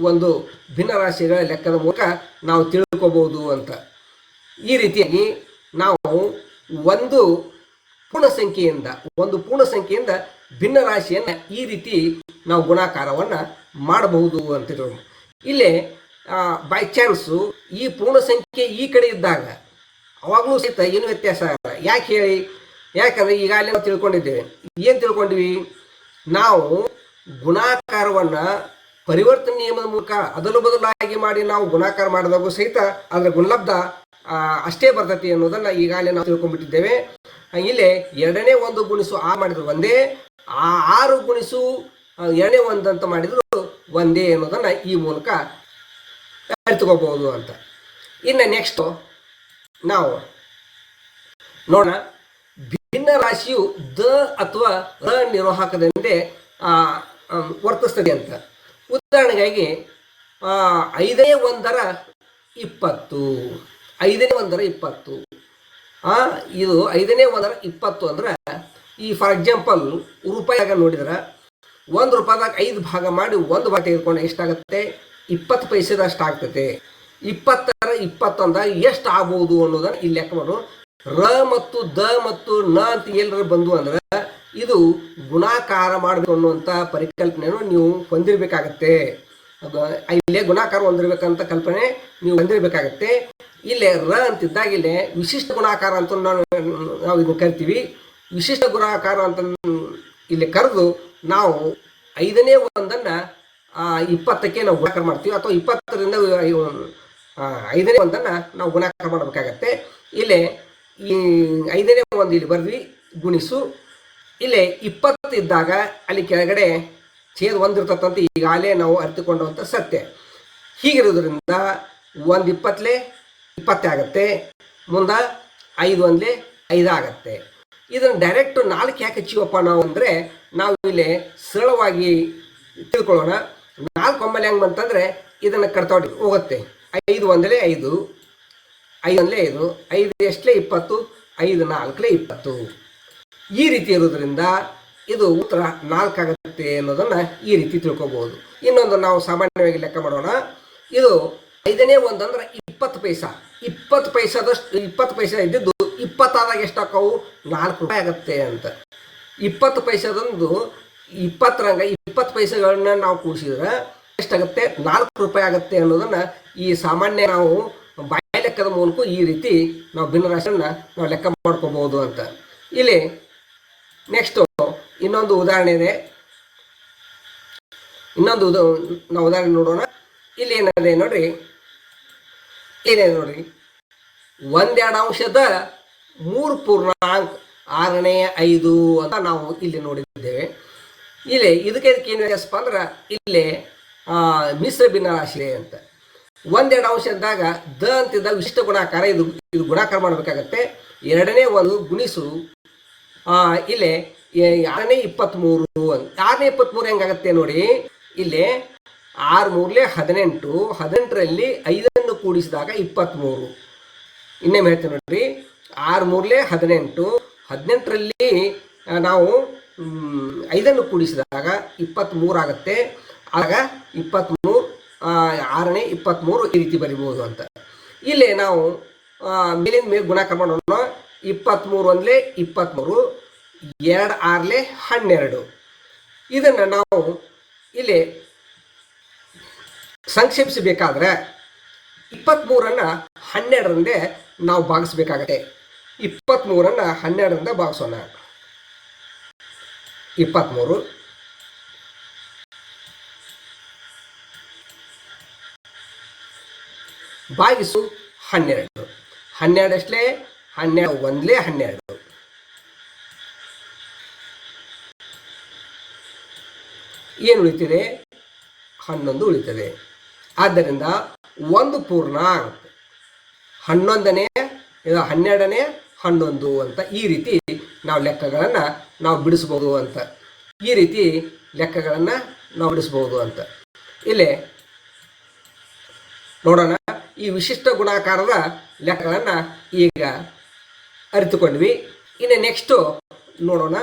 ಒಂದು ಭಿನ್ನರಾಶಿಗಳ ಲೆಕ್ಕದ ಮೂಲಕ ನಾವು ತಿಳ್ಕೋಬಹುದು ಅಂತ. ಈ ರೀತಿಯಾಗಿ ನಾವು ಒಂದು ಪೂರ್ಣ ಸಂಖ್ಯೆಯಿಂದ ಒಂದು ಪೂರ್ಣ ಸಂಖ್ಯೆಯಿಂದ ಭಿನ್ನ ರಾಶಿಯನ್ನು ಈ ರೀತಿ ನಾವು ಗುಣಾಕಾರವನ್ನು ಮಾಡಬಹುದು ಅಂತ ಇಲ್ಲೇ ಬೈ ಚಾನ್ಸು ಈ ಪೂರ್ಣ ಸಂಖ್ಯೆ ಈ ಕಡೆ ಇದ್ದಾಗ ಅವಾಗಲೂ ಸಹಿತ ಏನು ವ್ಯತ್ಯಾಸ ಆಗಲ್ಲ ಯಾಕೆ ಹೇಳಿ? ಯಾಕಂದ್ರೆ ಈಗಾಗಲೇ ನಾವು ತಿಳ್ಕೊಂಡಿದ್ದೇವೆ. ಏನು ತಿಳ್ಕೊಂಡ್ವಿ? ನಾವು ಗುಣಾಕಾರವನ್ನು ಪರಿವರ್ತನೆ ನಿಯಮದ ಮೂಲಕ ಅದಲು ಬದಲಾಗಿ ಮಾಡಿ ನಾವು ಗುಣಾಕಾರ ಮಾಡಿದಾಗೂ ಸಹಿತ ಅದರ ಗುಣಲಬ್ಧ ಅಷ್ಟೇ ಬರ್ತೈತಿ ಅನ್ನೋದನ್ನು ಈಗಾಗಲೇ ನಾವು ತಿಳ್ಕೊಂಡ್ಬಿಟ್ಟಿದ್ದೇವೆ. ಇಲ್ಲಿ ಎರಡನೇ ಒಂದು ಗುಣಿಸು ಆ ಮಾಡಿದ್ರು ಒಂದೇ, ಆ ಆರು ಗುಣಿಸು ಎರಡನೇ ಒಂದು ಅಂತ ಮಾಡಿದ್ರು ಒಂದೇ ಅನ್ನೋದನ್ನು ಈ ಮೂಲಕ ಅರಿತುಕೋಬಹುದು ಅಂತ. ಇನ್ನು ನೆಕ್ಸ್ಟು ನಾವು ನೋಡೋಣ. ಭಿನ್ನ ರಾಶಿಯು ದ ಅಥವಾ ರ ನಿರ್ವಾಹಕದಂತೆ ವರ್ತಿಸ್ತದೆ ಅಂತ. ಉದಾಹರಣೆಗಾಗಿ ಐದನೇ ಒಂದರ ಇಪ್ಪತ್ತು. ಐದನೇ ಒಂದರ ಇಪ್ಪತ್ತು. ಇದು ಐದನೇ ಒಂದರ ಇಪ್ಪತ್ತು ಅಂದ್ರೆ, ಈ ಫಾರ್ ಎಕ್ಸಾಂಪಲ್ ರೂಪಾಯಿಯಾಗ ನೋಡಿದ್ರೆ, ಒಂದು ರೂಪಾಯಿದಾಗ ಐದು ಭಾಗ ಮಾಡಿ ಒಂದು ಭಾಗ ತೆಗೆದುಕೊಂಡು ಎಷ್ಟಾಗುತ್ತೆ? ಇಪ್ಪತ್ತು ಪೈಸೆದಷ್ಟು ಆಗ್ತೈತೆ ಇಪ್ಪತ್ತರ, ಇಪ್ಪತ್ತೊಂದ ಎಷ್ಟು ಆಗ್ಬೋದು ಅನ್ನೋದನ್ನು ಇಲ್ಲಿ ಲೆಕ್ಕ ಮಾಡು ರ ಮತ್ತು ದ ಮತ್ತು ನ ಅಂತ ಎಲ್ಲರ ಬಂದು ಅಂದ್ರೆ ಇದು ಗುಣಾಕಾರ ಮಾಡಬೇಕು ಅನ್ನುವಂಥ ಪರಿಕಲ್ಪನೆಯನ್ನು ನೀವು ಹೊಂದಿರಬೇಕಾಗತ್ತೆ. ಇಲ್ಲೇ ಗುಣಾಕಾರ ಹೊಂದಿರಬೇಕಂತ ಕಲ್ಪನೆ ನೀವು ಹೊಂದಿರಬೇಕಾಗತ್ತೆ. ಇಲ್ಲೇ ರ ಅಂತಿದ್ದಾಗ ಇಲ್ಲೇ ವಿಶಿಷ್ಟ ಗುಣಾಕಾರ ಅಂತ ನಾವು ನಾವು ಇದನ್ನು ಕರಿತೀವಿ. ವಿಶಿಷ್ಟ ಗುಣಾಕಾರ ಅಂತ ಇಲ್ಲಿ ಕರೆದು ನಾವು ಐದನೇ ಒಂದನ್ನು ಇಪ್ಪತ್ತಕ್ಕೆ ನಾವು ಗುಣಾಕಾರ ಮಾಡ್ತೀವಿ. ಅಥವಾ ಇಪ್ಪತ್ತರಿಂದ ಆ, ಐದನೇ ಒಂದನ್ನು ನಾವು ಗುಣಾಕಾರ ಮಾಡಬೇಕಾಗತ್ತೆ. ಇಲ್ಲೇ ಈ ಐದನೇ ಒಂದು ಇಲ್ಲಿ ಬರ್ದ್ವಿ ಗುಣಿಸು. ಇಲ್ಲೇ ಇಪ್ಪತ್ತು ಇದ್ದಾಗ ಅಲ್ಲಿ ಕೆಳಗಡೆ ಛೇದ ಒಂದಿರ್ತಕ್ಕಂಥ ಈಗಾಗಲೇ ನಾವು ಅರಿತುಕೊಂಡಂಥ ಸತ್ಯ. ಹೀಗಿರೋದ್ರಿಂದ ಒಂದು ಇಪ್ಪತ್ತಲೇ ಇಪ್ಪತ್ತೇ ಆಗತ್ತೆ. ಮುಂದೆ ಐದು ಒಂದಲೇ ಐದು ಆಗತ್ತೆ. ಇದನ್ನು ಡೈರೆಕ್ಟ್ ನಾಲ್ಕು ಯಾಕೆ ಹಚ್ಚೀವಪ್ಪ ನಾವು ಅಂದರೆ ನಾವು ಇಲ್ಲಿ ಸರಳವಾಗಿ ತಿಳ್ಕೊಳ್ಳೋಣ. ನಾಲ್ಕು ಒಮ್ಮೆಲೆ ಹೆಂಗೆ ಬಂತಂದ್ರೆ ಇದನ್ನು ಕರ್ತೋಟಿ ಹೋಗುತ್ತೆ. ಐದು ಒಂದಲೇ ಐದು ಐದು ಒಂದಲೇ ಐದು ಐದು ಎಷ್ಟಲೇ ಇಪ್ಪತ್ತು, ಐದು ನಾಲ್ಕಲೇ ಇಪ್ಪತ್ತು. ಈ ರೀತಿ ಇರೋದ್ರಿಂದ ಇದು ಉತ್ತರ ನಾಲ್ಕಾಗತ್ತೆ ಅನ್ನೋದನ್ನ ಈ ರೀತಿ ತಿಳ್ಕೊಬಹುದು ಇನ್ನೊಂದು ನಾವು ಸಾಮಾನ್ಯವಾಗಿ ಲೆಕ್ಕ ಮಾಡೋಣ. ಇದು ಐದನೇ ಒಂದಂದ್ರೆ ಇಪ್ಪತ್ತು ಪೈಸಾ. ಇಪ್ಪತ್ತು ಪೈಸಾದಷ್ಟು, ಇಪ್ಪತ್ತು ಪೈಸಾ ಇದ್ದಿದ್ದು ಇಪ್ಪತ್ತಾದಾಗ ಎಷ್ಟಾಕವು ನಾಲ್ಕು ರೂಪಾಯಿ ಆಗುತ್ತೆ ಅಂತ. ಇಪ್ಪತ್ತು ಪೈಸಾದೊಂದು ಇಪ್ಪತ್ತರಂಗ, ಇಪ್ಪತ್ತು ಪೈಸೆಗಳನ್ನ ನಾವು ಕೂಡಿಸಿದ್ರೆ ಎಷ್ಟಾಗುತ್ತೆ ನಾಲ್ಕು ರೂಪಾಯಿ ಆಗುತ್ತೆ ಅನ್ನೋದನ್ನ ಈ ಸಾಮಾನ್ಯ ನಾವು ಬಾಯಿ ಲೆಕ್ಕದ ಮೂಲಕ ಈ ರೀತಿ ನಾವು ಭಿನ್ನರಾಶಿಯನ್ನ ನಾವು ಲೆಕ್ಕ ಮಾಡ್ಕೋಬಹುದು ಅಂತ. ಇಲ್ಲಿ ನೆಕ್ಸ್ಟ್ ಇನ್ನೊಂದು ಉದಾಹರಣೆ ಇದೆ. ಇನ್ನೊಂದು ಉದ, ನಾವು ಉದಾಹರಣೆ ನೋಡೋಣ. ಇಲ್ಲಿ ಏನಿದೆ ನೋಡ್ರಿ? ಏನಿದೆ ನೋಡ್ರಿ? ಒಂದೆರಡು ಅಂಶದ ಮೂರು ಪೂರ್ಣಾಂಕ ಆರನೇ ಐದು ಅಂತ ನಾವು ಇಲ್ಲಿ ನೋಡಿದ್ದೇವೆ. ಇಲ್ಲಿ, ಇದಕ್ಕೆ ಇದಕ್ಕೆ ಏನು ವ್ಯತ್ಯಾಸಪ್ಪ ಅಂದ್ರೆ ಇಲ್ಲಿ ಮಿಶ್ರ ಭಿನ್ನ ರಾಶಿ ಅಂತ. ಒಂದೆರಡು ಅಂಶ ಇದ್ದಾಗ ದ ಅಂತಿದ್ದ ವಿಶಿಷ್ಟ ಗುಣಾಕಾರ, ಇದು ಇದು ಗುಣಾಕಾರ ಮಾಡಬೇಕಾಗತ್ತೆ. ಎರಡನೇ ಒಂದು ಗುಣಿಸು ಇಲ್ಲಿ ಆರನೇ ಇಪ್ಪತ್ತ್ಮೂರು ಆರನೇ ಇಪ್ಪತ್ತ್ಮೂರು ಹೆಂಗಾಗತ್ತೆ ನೋಡಿ, ಇಲ್ಲಿ, ಆರು ಮೂರಲೆ ಹದಿನೆಂಟು, ಹದಿನೆಂಟರಲ್ಲಿ ಐದನ್ನು ಕೂಡಿಸಿದಾಗ ಇಪ್ಪತ್ತ್ಮೂರು ಇನ್ನೇನು ಹೇಳ್ತೀನಿ ನೋಡ್ರಿ, ಆರು ಮೂರಲೆ ಹದಿನೆಂಟು, ಹದಿನೆಂಟರಲ್ಲಿ ನಾವು ಐದನ್ನು ಕೂಡಿಸಿದಾಗ ಇಪ್ಪತ್ತ್ಮೂರು ಆಗುತ್ತೆ. ಆಗ ಇಪ್ಪತ್ತ್ಮೂರು ಆರನೇ ಇಪ್ಪತ್ತ್ಮೂರು ಈ ರೀತಿ ಬರಿಬೋದು ಅಂತ. ಇಲ್ಲಿ ನಾವು ಮೇಲಿನ ಮೇಲಿಂದ ಮೇಲೆ ಗುಣಾಕಾರ ಮಾಡೋಣ. ಇಪ್ಪತ್ತ್ಮೂರು ಒಂದಲೇ ಇಪ್ಪತ್ತ್ಮೂರು ಎರಡು ಆರಲೆ ಹನ್ನೆರಡು. ಇದನ್ನು ನಾವು ಇಲ್ಲಿ ಸಂಕ್ಷೇಪಿಸಬೇಕಾದ್ರೆ ಇಪ್ಪತ್ತ್ಮೂರನ್ನು ಹನ್ನೆರಡರಿಂದ ನಾವು ಭಾಗಿಸ್ಬೇಕಾಗತ್ತೆ. ಇಪ್ಪತ್ತ್ಮೂರನ್ನು ಹನ್ನೆರಡರಿಂದ ಭಾಗಿಸೋಣ. ಇಪ್ಪತ್ತ್ಮೂರು ಬಾಗಿಸು ಹನ್ನೆರಡು. ಹನ್ನೆರಡಷ್ಟೇ, ಹನ್ನೆರಡು ಒಂದಲೇ ಹನ್ನೆರಡು. ಏನು ಉಳಿತಿದೆ? ಹನ್ನೊಂದು ಉಳಿತದೆ. ಆದ್ದರಿಂದ ಒಂದು ಪೂರ್ಣಾಂಕ. ಹನ್ನೊಂದನೇ ಹನ್ನೆರಡನೇ, ಹನ್ನೊಂದು ಅಂತ ಈ ರೀತಿ ನಾವು ಲೆಕ್ಕಗಳನ್ನು ನಾವು ಬಿಡಿಸ್ಬೋದು ಅಂತ. ಈ ರೀತಿ ಲೆಕ್ಕಗಳನ್ನು ನಾವು ಬಿಡಿಸ್ಬೋದು ಅಂತ. ಇಲ್ಲಿ ನೋಡೋಣ ಈ ವಿಶಿಷ್ಟ ಗುಣಾಕಾರದ ಲೆಕ್ಕಗಳನ್ನು ಈಗ ಅರಿತುಕೊಂಡ್ವಿ. ಇನ್ನು ನೆಕ್ಸ್ಟು ನೋಡೋಣ.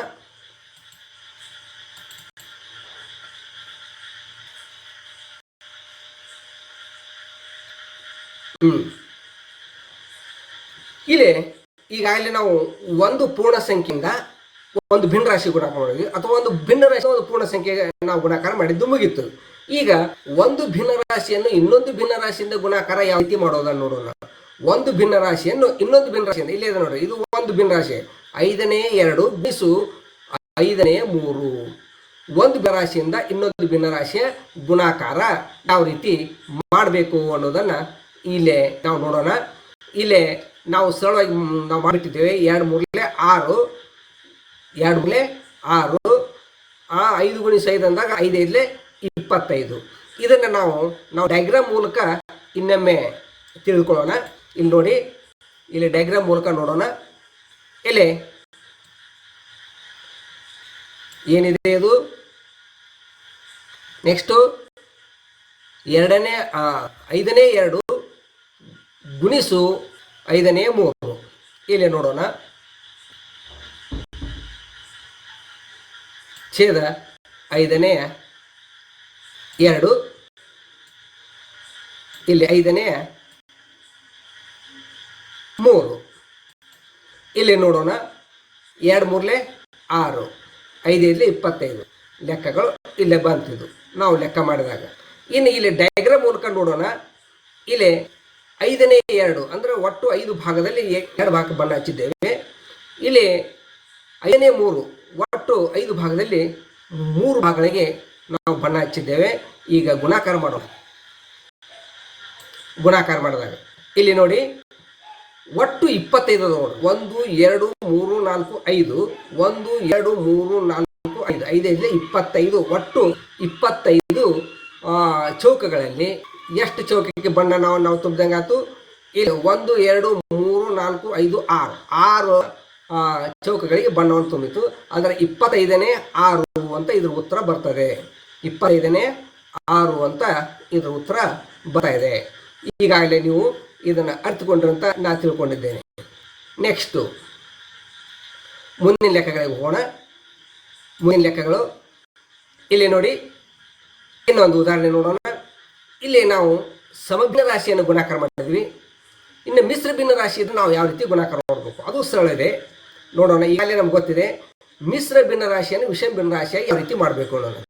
ಹ್ಞೂ ಇಲ್ಲಿ ಈಗಾಗಲೇ ನಾವು ಒಂದು ಪೂರ್ಣ ಸಂಖ್ಯೆಯಿಂದ ಒಂದು ಭಿನ್ನ ರಾಶಿ ಗುಣಾಕಾರ ಮಾಡಿದ್ವಿ. ಅಥವಾ ಒಂದು ಭಿನ್ನ ರಾಶಿ, ಒಂದು ಪೂರ್ಣ ಸಂಖ್ಯೆಗೆ ನಾವು ಗುಣಾಕಾರ ಮಾಡಿದ್ದು ಮುಗಿತು. ಈಗ ಒಂದು ಭಿನ್ನ ರಾಶಿಯನ್ನು ಇನ್ನೊಂದು ಭಿನ್ನ ರಾಶಿಯಿಂದ ಗುಣಾಕಾರ ಯಾವ ರೀತಿ ಮಾಡೋದನ್ನ ನೋಡೋಣ. ಒಂದು ಭಿನ್ನ ರಾಶಿಯನ್ನು ಇನ್ನೊಂದು ಭಿನ್ನ ರಾಶಿಯಿಂದ, ಇಲ್ಲೇ ನೋಡ್ರಿ, ಇದು ಒಂದು ಭಿನ್ನ ರಾಶಿ. ಐದನೇ ಎರಡು, ಬಿಸು ಐದನೇ ಮೂರು. ಒಂದು ಭಿನ್ನರಾಶಿಯಿಂದ ಇನ್ನೊಂದು ಭಿನ್ನ ರಾಶಿಯ ಗುಣಾಕಾರ ಯಾವ ರೀತಿ ಮಾಡಬೇಕು ಅನ್ನೋದನ್ನ ಇಲ್ಲೇ ನಾವು ನೋಡೋಣ. ಇಲ್ಲೇ ನಾವು ಸರಳವಾಗಿ ನಾವು ಮಾಡಿಟ್ಟಿದ್ದೇವೆ ಎರಡು ಮೂರಲೆ ಆರು. ಎರಡು ಮೂರಲೆ ಆರು. ಆ ಐದು ಗುಣಿಸ ಐದು ಅಂದಾಗ ಐದೈದಲೆ ಇಪ್ಪತ್ತೈದು. ಇದನ್ನು ನಾವು ನಾವು ಡಯಾಗ್ರಾಮ್ ಮೂಲಕ ಇನ್ನೊಮ್ಮೆ ತಿಳಿದುಕೊಳ್ಳೋಣ. ಇಲ್ಲಿ ನೋಡಿ, ಇಲ್ಲಿ ಡಯಾಗ್ರಾಮ್ ಮೂಲಕ ನೋಡೋಣ. ಇಲ್ಲಿ ಏನಿದೆ ಇದು? ನೆಕ್ಸ್ಟು ಎರಡನೇ ಐದನೇ ಎರಡು ಗುಣಿಸು ಐದನೇ ಮೂರು. ಇಲ್ಲಿ ನೋಡೋಣ. ಛೇದ ಐದನೇ ಎರಡು. ಇಲ್ಲಿ ಐದನೇ ಮೂರು. ಇಲ್ಲಿ ನೋಡೋಣ. ಎರಡು ಮೂರಲೆ ಆರು. ಐದೈದಲೆ ಇಪ್ಪತ್ತೈದು. ಲೆಕ್ಕಗಳು ಇಲ್ಲೇ ಬಂತಿದ್ವು ನಾವು ಲೆಕ್ಕ ಮಾಡಿದಾಗ. ಇನ್ನು ಇಲ್ಲಿ ಡಯಾಗ್ರಾಮ್ ಮೂಲಕ ನೋಡೋಣ. ಇಲ್ಲಿ ಐದನೇ ಎರಡು, ಅಂದರೆ ಒಟ್ಟು ಐದು ಭಾಗದಲ್ಲಿ ಎರಡು ಭಾಗ ಬಣ್ಣ ಹಚ್ಚಿದ್ದೇವೆ. ಇಲ್ಲಿ ಐದನೇ ಮೂರು, ಒಟ್ಟು ಐದು ಭಾಗದಲ್ಲಿ ಮೂರು ಭಾಗಗಳಿಗೆ ನಾವು ಬಣ್ಣ ಹಚ್ಚಿದ್ದೇವೆ. ಈಗ ಗುಣಾಕಾರ ಮಾಡೋಣ. ಗುಣಾಕಾರ ಮಾಡಿದಾಗ ಇಲ್ಲಿ ನೋಡಿ, ಒಟ್ಟು ಇಪ್ಪತ್ತೈದು ನೋಡಿ. ಒಂದು, ಎರಡು, ಮೂರು, ನಾಲ್ಕು, ಐದು. ಒಂದು, ಎರಡು, ಮೂರು, ನಾಲ್ಕು, ಐದು. ಐದೈದು ಇಪ್ಪತ್ತೈದು, ಒಟ್ಟು ಇಪ್ಪತ್ತೈದು ಚೌಕಗಳಲ್ಲಿ ಎಷ್ಟು ಚೌಕಕ್ಕೆ ಬಣ್ಣ ನಾವು ನಾವು ತುಂಬಿದಂಗಾಯ್ತು ಇಲ್ಲಿ ಒಂದು, ಎರಡು, ಮೂರು, ನಾಲ್ಕು, ಐದು, ಆರು. ಆರು ಚೌಕಗಳಿಗೆ ಬಣ್ಣವನ್ನು ತುಂಬಿತು ಅಂದರೆ ಇಪ್ಪತ್ತೈದನೇ ಆರು ಅಂತ ಇದ್ರ ಉತ್ತರ ಬರ್ತದೆ. ಇಪ್ಪತ್ತೈದನೇ ಆರು ಅಂತ ಇದ್ರ ಉತ್ತರ ಬರ್ತಾ ಇದೆ ಈಗಾಗಲೇ ನೀವು ಇದನ್ನು ಅರ್ಥಕೊಂಡ್ರಂತ ನಾ ತಿಳ್ಕೊಂಡಿದ್ದೇನೆ. ನೆಕ್ಸ್ಟು ಮುಂದಿನ ಲೆಕ್ಕಗಳಿಗೆ ಹೋಗೋಣ. ಮುಂದಿನ ಲೆಕ್ಕಗಳು. ಇಲ್ಲಿ ನೋಡಿ. ಇನ್ನೊಂದು ಉದಾಹರಣೆ ನೋಡೋಣ. ಇಲ್ಲಿ ನಾವು ಸಮಗ್ರ ರಾಶಿಯನ್ನು ಗುಣಾಕಾರ ಮಾಡಿದ್ವಿ. ಇನ್ನು ಮಿಶ್ರ ಭಿನ್ನ ರಾಶಿಯನ್ನು ನಾವು ಯಾವ ರೀತಿ ಗುಣಾಕಾರ ಮಾಡಬೇಕು? ಅದು ಸರಳ ಇದೆ. ನೋಡೋಣ, ಈಗಾಗಲೇ ನಮ್ಗೆ ಗೊತ್ತಿದೆ. ಮಿಶ್ರ ಭಿನ್ನ ರಾಶಿಯನ್ನು ವಿಷ ಭಿನ್ನ ರಾಶಿಯಾಗಿ ಯಾವ ರೀತಿ ಮಾಡಬೇಕು ಅನ್ನೋದು.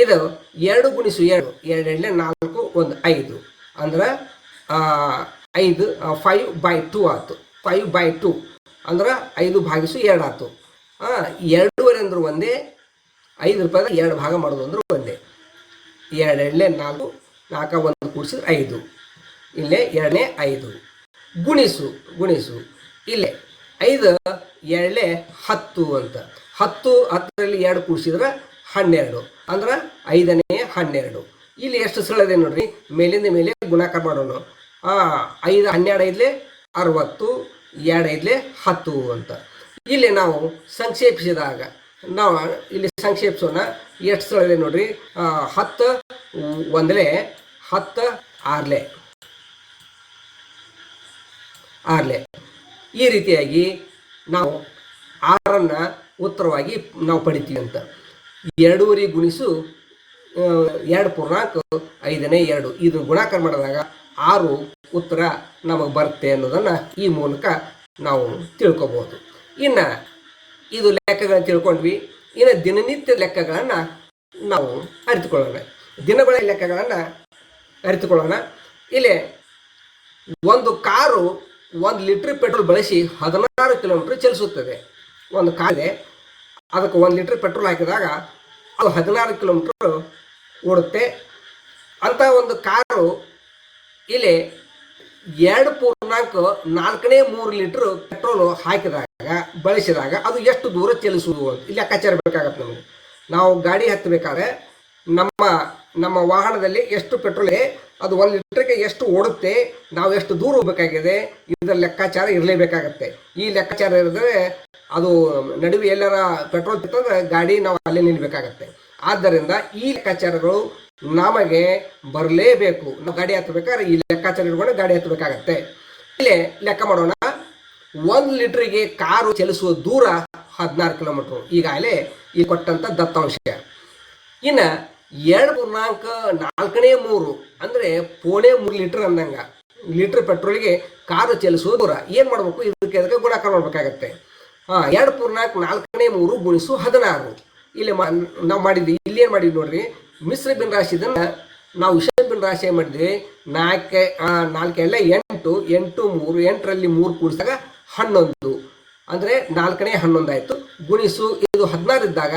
ಇದು ಎರಡು ಗುಣಿಸು ಎರಡು ಎರಡೆರಡಲೆ ನಾಲ್ಕು, ಒಂದು ಐದು. ಅಂದ್ರೆ ಐದು ಫೈವ್ ಬೈ ಟೂ ಆಯ್ತು. ಫೈವ್ ಬೈ ಟೂ ಅಂದ್ರೆ, ಐದು ಭಾಗಿಸು ಎರಡು ಆಯ್ತು. ಎರಡೂವರೆ ಅಂದ್ರೆ ಒಂದೇ, ಐದು ರೂಪಾಯಿದಾಗ ಎರಡು ಭಾಗ ಮಾಡೋದು ಅಂದ್ರೆ ಒಂದೇ. ಎರಡೆರಡಲೆ ನಾಲ್ಕು, ನಾಲ್ಕ ಒಂದು ಕೂಡಿಸಿದ್ರೆ ಐದು. ಇಲ್ಲೇ ಎರಡನೇ ಐದು. ಗುಣಿಸು ಗುಣಿಸು. ಇಲ್ಲೇ ಐದು, ಎರಡನೇ ಹತ್ತು ಅಂತ. ಹತ್ತು ಹತ್ತರಲ್ಲಿ ಎರಡು ಕೂಡಿಸಿದ್ರೆ ಹನ್ನೆರಡು. ಅಂದ್ರೆ ಐದನೇ ಹನ್ನೆರಡು. ಇಲ್ಲಿ ಎಷ್ಟು ಸರಳ ಇದೆ ನೋಡ್ರಿ. ಮೇಲಿಂದ ಮೇಲೆ ಗುಣಾಕಾರ ಮಾಡೋಣ. ಐದು ಹನ್ನೆರಡು ಐದ್ಲೆ ಅರವತ್ತು, ಎರಡು ಐದ್ಲೆ ಹತ್ತು ಅಂತ. ಇಲ್ಲಿ ನಾವು ಸಂಕ್ಷೇಪಿಸಿದಾಗ ನಾವು ಇಲ್ಲಿ ಸಂಕ್ಷೇಪಿಸೋಣ. ಎಷ್ಟು ಇದೆ ನೋಡ್ರಿ? ಹತ್ತು, ಒಂದ್ಲೆ, ಹತ್ತು, ಆರ್ಲೆ. ಆರ್ಲೆ. ಈ ರೀತಿಯಾಗಿ ನಾವು ಆರನ್ನ ಉತ್ತರವಾಗಿ ನಾವು ಪಡಿತೀವಿ ಅಂತ. ಎರಡೂವರೆ ಗುಣಿಸು ಎರಡು ಪೂರ್ಣಾಂಕ ಐದನೇ ಎರಡು. ಇದು ಗುಣಾಕಾರ ಮಾಡಿದಾಗ ಆರು ಉತ್ತರ ನಮಗೆ ಬರುತ್ತೆ ಅನ್ನೋದನ್ನು ಈ ಮೂಲಕ ನಾವು ತಿಳ್ಕೊಬೋದು. ಇನ್ನು ಇದು ಲೆಕ್ಕಗಳನ್ನು ತಿಳ್ಕೊಂಡ್ವಿ. ಇನ್ನು ದಿನನಿತ್ಯ ಲೆಕ್ಕಗಳನ್ನು ನಾವು ಅರಿತುಕೊಳ್ಳೋಣ. ದಿನಗಳ ಲೆಕ್ಕಗಳನ್ನು ಅರಿತುಕೊಳ್ಳೋಣ. ಇಲ್ಲಿ ಒಂದು ಕಾರು ಒಂದು ಲೀಟ್ರ್ ಪೆಟ್ರೋಲ್ ಬಳಸಿ ಹದಿನಾರು ಕಿಲೋಮೀಟ್ರ್ ಚಲಿಸುತ್ತದೆ. ಒಂದು ಕಾಲೆ ಅದಕ್ಕೆ ಒಂದು ಲೀಟ್ರ್ ಪೆಟ್ರೋಲ್ ಹಾಕಿದಾಗ ಅದು ಹದಿನಾರು ಕಿಲೋಮೀಟ್ರ್ ಓಡುತ್ತೆ. ಅಂಥ ಒಂದು ಕಾರು ಇಲ್ಲಿ ಎರಡು ಪೂರ್ಣಾಂಕ ನಾಲ್ಕನೇ ಮೂರು ಲೀಟರ್ ಪೆಟ್ರೋಲ್ ಹಾಕಿದಾಗ, ಬಳಸಿದಾಗ ಅದು ಎಷ್ಟು ದೂರ ಚಲಿಸುವುದು ಇಲ್ಲಿ ಲೆಕ್ಕಾಚಾರ ಬೇಕಾಗತ್ತೆ ನಮಗೆ. ನಾವು ಗಾಡಿ ಹತ್ತಬೇಕಾದ್ರೆ ನಮ್ಮ ನಮ್ಮ ವಾಹನದಲ್ಲಿ ಎಷ್ಟು ಪೆಟ್ರೋಲ್ ಅದು ಒಂದು ಲೀಟ್ರಿಗೆ ಎಷ್ಟು ಓಡುತ್ತೆ, ನಾವು ಎಷ್ಟು ದೂರ ಹೋಗಬೇಕಾಗಿದೆ, ಇದರ ಲೆಕ್ಕಾಚಾರ ಇರಲೇಬೇಕಾಗತ್ತೆ. ಈ ಲೆಕ್ಕಾಚಾರ ಇರಿದ್ರೆ ಅದು ನಡುವೆ ಎಲ್ಲರ ಪೆಟ್ರೋಲ್ ತಿತ್ತಂದ್ರೆ ಗಾಡಿ ನಾವು ಅಲ್ಲೇ ನಿಲ್ಲಬೇಕಾಗತ್ತೆ ಆದ್ದರಿಂದ ಈ ಲೆಕ್ಕಾಚಾರಗಳು ನಮಗೆ ಬರಲೇಬೇಕು. ನಾವು ಗಾಡಿ ಹತ್ತಬೇಕಾದ್ರೆ ಈ ಲೆಕ್ಕಾಚಾರ ಇಟ್ಕೊಂಡು ಗಾಡಿ ಹತ್ತಬೇಕಾಗತ್ತೆ. ಇಲ್ಲಿ ಲೆಕ್ಕ ಮಾಡೋಣ. ಒಂದು ಲೀಟ್ರಿಗೆ ಕಾರು ಚಲಿಸುವ ದೂರ ಹದಿನಾರು ಕಿಲೋಮೀಟರ್. ಈಗಾಗಲೇ ಈ ಕೊಟ್ಟಂತ ದತ್ತಾಂಶ. ಇನ್ನು ಎರಡು ಪೂರ್ಣಾಂಕ ನಾಲ್ಕನೇ ಮೂರು ಅಂದ್ರೆ ಪೋಣೆ ಮೂರು ಲೀಟರ್ ಅಂದಂಗ. ಲೀಟರ್ ಪೆಟ್ರೋಲ್ಗೆ ಕಾರು ಚಲಿಸುವ ದೂರ. ಏನು ಮಾಡಬೇಕು? ಇದಕ್ಕೆ ಅದಕ್ಕೆ ಗುಣಾಕಾರ ಮಾಡಬೇಕಾಗತ್ತೆ. ಹಾಂ, ಎರಡು ಪೂರ್ಣಾಂಕ ನಾಲ್ಕನೇ ಮೂರು ಗುಣಿಸು ಹದಿನಾರು. ಇಲ್ಲಿ ನಾವು ಮಾಡಿದ್ವಿ. ಇಲ್ಲಿ ಏನು ಮಾಡಿದ್ವಿ ನೋಡ್ರಿ? ಮಿಶ್ರ ಬಿನ್ ರಾಶಿ ಇದನ್ನು ನಾವು ಭಿನ್ನ ರಾಶಿ ಮಾಡಿದ್ವಿ? ನಾಲ್ಕೆ ನಾಲ್ಕೆಲ್ಲ ಎಂಟು ಎಂಟು, ಮೂರು, ಎಂಟರಲ್ಲಿ ಮೂರು ಕೂಡಿಸಿದಾಗ ಹನ್ನೊಂದು. ಅಂದರೆ ನಾಲ್ಕನೇ ಹನ್ನೊಂದು ಆಯಿತು ಗುಣಿಸು, ಇದು ಹದಿನಾರು ಇದ್ದಾಗ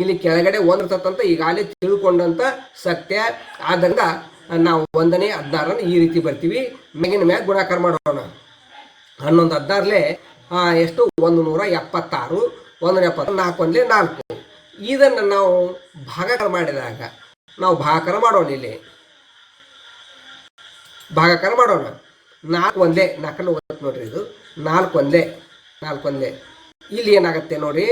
ಇಲ್ಲಿ ಕೆಳಗಡೆ ಒಂದು ತತ್ತಂತ ಈಗಾಗಲೇ ತಿಳ್ಕೊಂಡಂಥ ಸತ್ಯ. ಆದ್ದರಿಂದ ನಾವು ಒಂದನೇ ಹದಿನಾರನ್ನು ಈ ರೀತಿ ಬರ್ತೀವಿ. ಮ್ಯಾಗಿನ ಮ್ಯಾಗ ಗುಣಾಕಾರ ಮಾಡೋಣ. ಹನ್ನೊಂದು ಹದಿನಾರಲೆ ಎಷ್ಟು? ಒಂದು ನೂರ ಎಪ್ಪತ್ತಾರು. ಒಂದು ನೂರ ಎಪ್ಪತ್ತು ನಾಲ್ಕು ಒಂದಲೇ ನಾಲ್ಕು. ಇದನ್ನು ನಾವು ಭಾಗಾಕಾರ ಮಾಡಿದಾಗ ನಾವು ಭಾಗಾಕಾರ ಮಾಡೋಣ ಇಲ್ಲಿ. ಭಾಗಾಕಾರ ಮಾಡೋಣ ನಾಲ್ಕು ಒಂದೇ, ನಾಲ್ಕನ್ನು ಓದಕ್ಕೆ ನೋಡ್ರಿ ಇದು. ನಾಲ್ಕು ಒಂದೇ ನಾಲ್ಕು ಒಂದೇ. ಇಲ್ಲಿ ಏನಾಗುತ್ತೆ ನೋಡಿ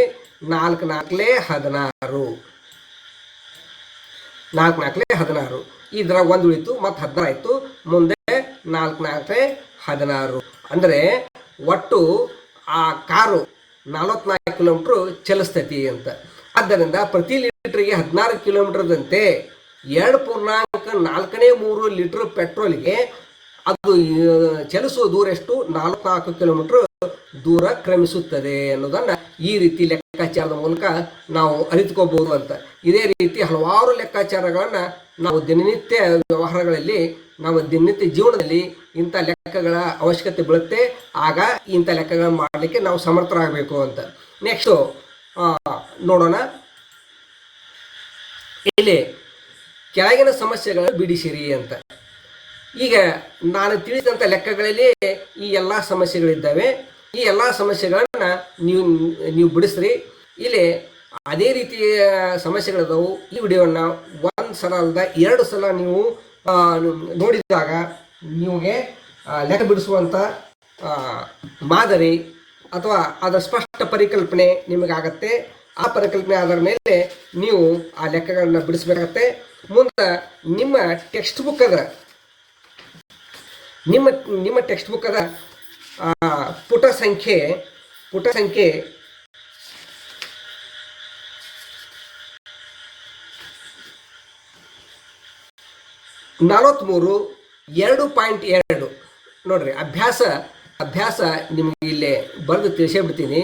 ನಾಲ್ಕು ನಾಲ್ಕಲೇ ಹದಿನಾರು. ನಾಲ್ಕು ನಾಲ್ಕಲೇ ಹದಿನಾರು. ಇದರ ಒಂದು ಉಳಿತು, ಮತ್ತು ಹದಿನಾರು ಆಯಿತು. ಮುಂದೆ ನಾಲ್ಕು ನಾಲ್ಕಲೇ ಹದಿನಾರು. ಅಂದರೆ ಒಟ್ಟು ಆ ಕಾರು ನಲವತ್ನಾಲ್ಕು ಕಿಲೋಮೀಟ್ರ್ ಚಲಿಸ್ತೈತಿ ಅಂತ. ಆದ್ದರಿಂದ ಪ್ರತಿ ಲೀಟ್ರಿಗೆ ಹದಿನಾರು ಕಿಲೋಮೀಟರ್ದಂತೆ ಎರಡು ಪೂರ್ಣಾಂಕ ನಾಲ್ಕನೇ ಮೂರು ಲೀಟ್ರ್ ಪೆಟ್ರೋಲ್ಗೆ ಅದು ಚಲಿಸುವ ದೂರ ಎಷ್ಟು? ನಾಲ್ಕು ಕಿಲೋಮೀಟರ್ ದೂರ ಕ್ರಮಿಸುತ್ತದೆ ಅನ್ನೋದನ್ನ ಈ ರೀತಿ ಲೆಕ್ಕಾಚಾರದ ಮೂಲಕ ನಾವು ಅರಿತುಕೋಬಹುದು ಅಂತ. ಇದೇ ರೀತಿ ಹಲವಾರು ಲೆಕ್ಕಾಚಾರಗಳನ್ನ ನಾವು ದಿನನಿತ್ಯ ವ್ಯವಹಾರಗಳಲ್ಲಿ, ನಾವು ದಿನನಿತ್ಯ ಜೀವನದಲ್ಲಿ ಇಂಥ ಲೆಕ್ಕಗಳ ಅವಶ್ಯಕತೆ ಬೀಳುತ್ತೆ. ಆಗ ಇಂಥ ಲೆಕ್ಕಗಳನ್ನ ಮಾಡಲಿಕ್ಕೆ ನಾವು ಸಮರ್ಥರಾಗಬೇಕು ಅಂತ. ನೆಕ್ಸ್ಟು ನೋಡೋಣ. ಇಲ್ಲಿ ಕೆಳಗಿನ ಸಮಸ್ಯೆಗಳನ್ನು ಬಿಡಿಸಿರಿ ಅಂತ. ಈಗ ನಾನು ತಿಳಿದಂಥ ಲೆಕ್ಕಗಳಲ್ಲಿ ಈ ಎಲ್ಲ ಸಮಸ್ಯೆಗಳಿದ್ದಾವೆ. ಈ ಎಲ್ಲ ಸಮಸ್ಯೆಗಳನ್ನು ನೀವು ನೀವು ಬಿಡಿಸ್ರಿ. ಇಲ್ಲಿ ಅದೇ ರೀತಿಯ ಸಮಸ್ಯೆಗಳಿದಾವು. ಈ ವಿಡಿಯೋವನ್ನು ಒಂದು ಸಲ ಅಲ್ಲದ ಎರಡು ಸಲ ನೀವು ನೋಡಿದಾಗ ನಿಮಗೆ ಲೆಕ್ಕ ಬಿಡಿಸುವಂಥ ಮಾದರಿ ಅಥವಾ ಅದರ ಸ್ಪಷ್ಟ ಪರಿಕಲ್ಪನೆ ನಿಮಗಾಗತ್ತೆ. ಆ ಪರಿಕಲ್ಪನೆ ಆಧಾರ ಮೇಲೆ ನೀವು ಆ ಲೆಕ್ಕಗಳನ್ನು ಬಿಡಿಸ್ಬೇಕಾಗತ್ತೆ. ಮುಂದೆ ನಿಮ್ಮ ಟೆಕ್ಸ್ಟ್ ಬುಕ್ ಅದ. ನಿಮ್ಮ ನಿಮ್ಮ ಟೆಕ್ಸ್ಟ್ ಬುಕ್ ಅದ ಪುಟ ಸಂಖ್ಯೆ ಪುಟ ಸಂಖ್ಯೆ. ನಲವತ್ತ್ಮೂರು ಎರಡು ಪಾಯಿಂಟ್ ಎರಡು. ನೋಡ್ರಿ, ಅಭ್ಯಾಸ ಅಭ್ಯಾಸ ನಿಮಗೆ ಇಲ್ಲಿ ಬರೆದು ತಿಳಿಸೇ ಬಿಡ್ತೀನಿ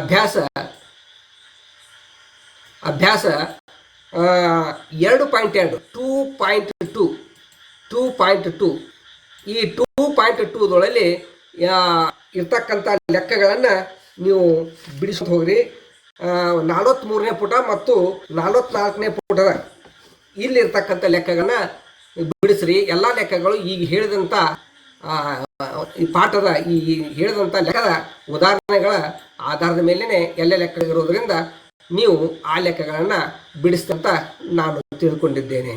ಅಭ್ಯಾಸ ಅಭ್ಯಾಸ. ಎರಡು ಪಾಯಿಂಟ್ ಎರಡು two point two two point two ಈ ಟೂ ಪಾಯಿಂಟ್ ಟೂದೊಳಲ್ಲಿ ಇರ್ತಕ್ಕಂಥ ಲೆಕ್ಕಗಳನ್ನು ನೀವು ಬಿಡಿಸ್ಕೊಂಡು ಹೋಗ್ರಿ. ನಲವತ್ತ್ಮೂರನೇ ಪುಟ ಮತ್ತು ನಲ್ವತ್ನಾಲ್ಕನೇ ಪುಟದ ಇಲ್ಲಿರ್ತಕ್ಕಂಥ ಲೆಕ್ಕಗಳನ್ನ ಬಿಡಿಸ್ರಿ. ಎಲ್ಲ ಲೆಕ್ಕಗಳು ಈಗ ಹೇಳಿದಂಥ ಈ ಪಾಠದ ಈ ಹೇಳಿದಂಥ ಲೆಕ್ಕದ ಉದಾಹರಣೆಗಳ ಆಧಾರದ ಮೇಲೇ ಎಲ್ಲ ಲೆಕ್ಕಗಳಿರೋದ್ರಿಂದ ನೀವು ಆ ಲೆಕ್ಕಗಳನ್ನು ಬಿಡಿಸ್ತಂತ ನಾನು ತಿಳ್ಕೊಂಡಿದ್ದೇನೆ.